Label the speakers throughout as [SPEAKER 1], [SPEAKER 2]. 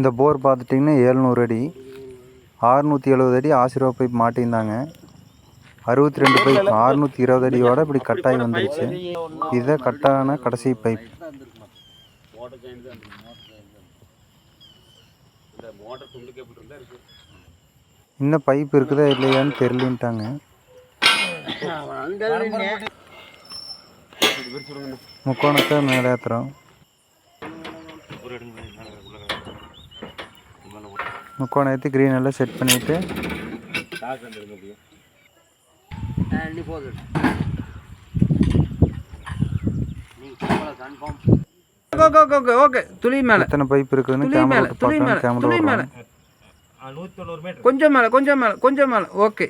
[SPEAKER 1] இந்த போர் பார்த்துட்டிங்கன்னா ஏழ்நூறு அடி. ஆறுநூற்றி எழுபது அடி ஆசீர்வாத் பைப் மாட்டியிருந்தாங்க. அறுபத்தி ரெண்டு பைப் அறுநூற்றி இருபது அடியோட இப்படி கட்டாகி வந்துருச்சு. இதுதான் கட்டான கடைசி பைப்.
[SPEAKER 2] இந்த
[SPEAKER 1] பைப் இருக்குதா இல்லையான்னு தெரியலன்ட்டாங்க. முக்கோணத்தை மேலே ஏற்றுறோம்
[SPEAKER 2] ஒரு இடங்க மேலே உள்ள மேலே
[SPEAKER 1] முக்கோணம் ஏற்றி க்ரீன் எல்லாம் செட் பண்ணிவிட்டு
[SPEAKER 3] ஓகே ஓகே ஓகே ஓகே துளி மேலே.
[SPEAKER 1] எத்தனை பைப் இருக்குதுன்னு
[SPEAKER 3] துளி மேலே துளி மேலே துளி மேலே. கொஞ்சம் மேலே கொஞ்சம் மேலே கொஞ்சம் மேலே. ஓகே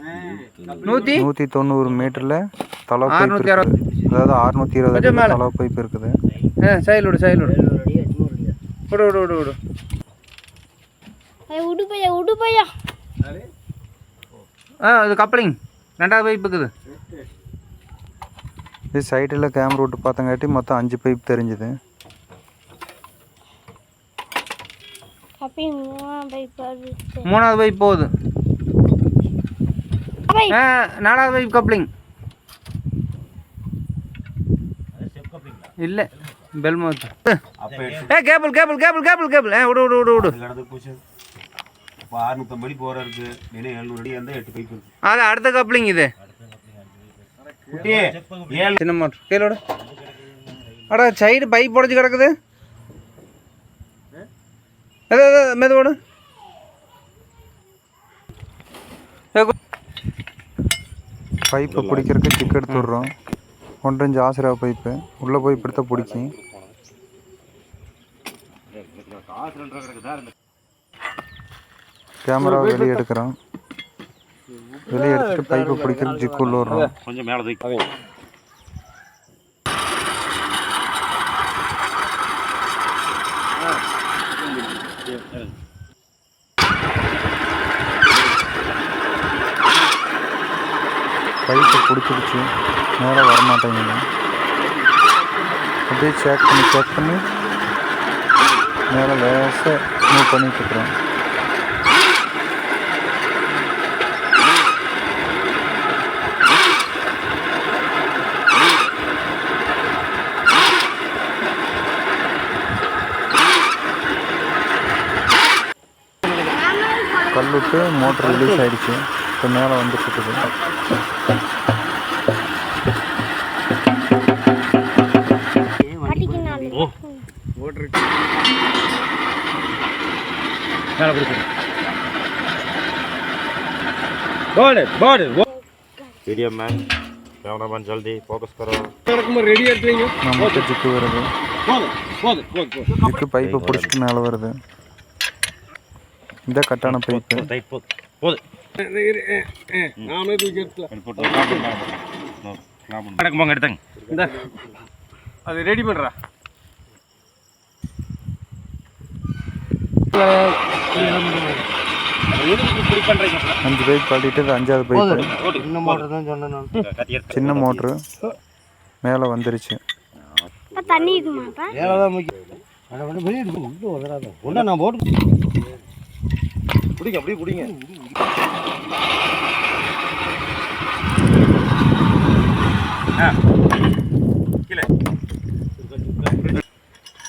[SPEAKER 3] நூற்றி
[SPEAKER 1] நூற்றி தொண்ணூறு மீட்டரில் தலை பைப்
[SPEAKER 3] அறுநூத்தி
[SPEAKER 1] அதாவது அறுநூற்றி இருபது. தலை பைப் இருக்குது.
[SPEAKER 3] ஆ விடு விடு விடு விடு. விடு
[SPEAKER 4] ஏய், விடு பையா விடு பையா.
[SPEAKER 3] ஆ இது கப்ளிங் ரெண்டாவது பைப் இருக்குது.
[SPEAKER 1] இது சைடில் கேமரா விட்டு பார்த்தங்காட்டி மொத்தம் அஞ்சு பைப் தெரிஞ்சுது.
[SPEAKER 3] மூணாவது பைப் போகுது. நாலாவது பைப் கப்ளிங் இல்லை பெல்மோத் ஏ cable cable cable cable cable ஆ விடு விடு விடு விடு.
[SPEAKER 2] இப்போ அறுநூத்தம்பது அடி போகிற இருக்கு எழுநூறு அடி இருந்தால் எட்டு பைப் இருக்கு.
[SPEAKER 3] அது அடுத்த கப்ளிங் இது.
[SPEAKER 2] குட்டி ஏழு
[SPEAKER 3] சின்ன மோட்டர் கீழே விடு அடா சைடு பைப் உடஞ்சி கிடக்குது. அது அது மெதுவோடு
[SPEAKER 1] பைப்பை பிடிக்கிறதுக்கு சிக் எடுத்து விட்றோம் ஒன்றஞ்சு ஆசிரா பைப்பு உள்ளே போய் இப்படித்தான் பிடிக்கும்
[SPEAKER 2] காசு ரெண்டு ரூபா கிடக்குதா ரெண்டு
[SPEAKER 1] கேமரா வெளியே எடுக்கிறோம். வெளியே எடுத்துட்டு பைப்பை பிடிக்கிறதுக்கு ஜிக்கு உள்ள விட்றோம்
[SPEAKER 2] கொஞ்சம் மேலே தூக்கி.
[SPEAKER 1] பைப்பை பிடிச்சிருச்சு மேலே வரமாட்டேங்குது. அப்படியே செக் பண்ணி செக் பண்ணி மேலே லேசாக மூவ் பண்ணிட்டு இருக்கிறோம் கல்லுட்டு மோட்டர் ரிலீஸ் ஆயிடுச்சு இப்போ மேலே வந்துட்டு இருக்குது
[SPEAKER 4] பாட்டிக்கு நாலு
[SPEAKER 2] மேலே பிடிச்சிரு board board video man cameraman जल्दी फोकस करो
[SPEAKER 1] நமக்கு ஜிக்கு வருது
[SPEAKER 2] போது போது போது போது
[SPEAKER 1] ஜிக்கு பைப்பை பிடிச்சிட்டு மேலே வருது இந்த கட்டான பைப்பு.
[SPEAKER 2] டைட் போது எடுத்தாங்க.
[SPEAKER 3] இந்த. அது ரெடி பண்ணுறா
[SPEAKER 1] அஞ்சு பைப் கழட்டிட்டு இது அஞ்சாவது பைப்பு
[SPEAKER 2] இந்த மோட்டர் தான் சொன்னேன்
[SPEAKER 1] சின்ன மோட்ரு மேலே வந்துருச்சு.
[SPEAKER 4] தண்ணி இருக்குமாப்பா
[SPEAKER 2] ஒன்றா நான் போட்டு பிடிங்க அப்படியே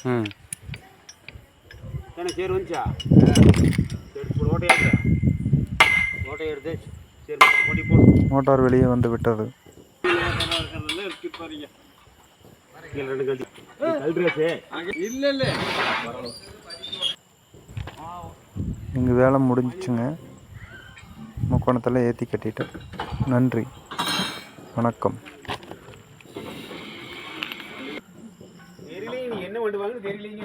[SPEAKER 1] ம்.
[SPEAKER 2] தானே சேர் வந்துச்சா? சரி போடு
[SPEAKER 1] மோட்டார் வெளியே வந்து விட்டது.
[SPEAKER 3] இல்லை இல்லை.
[SPEAKER 1] எங்கள் வேலை முடிஞ்சுச்சுங்க. முக்கோணத்தில் ஏற்றி கட்டிட்டு. நன்றி. வணக்கம்.
[SPEAKER 2] தெரியல நீ என்ன பண்ணுவாங்கன்னு தெரியலீங்க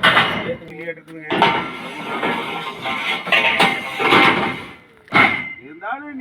[SPEAKER 2] இருந்தாலும்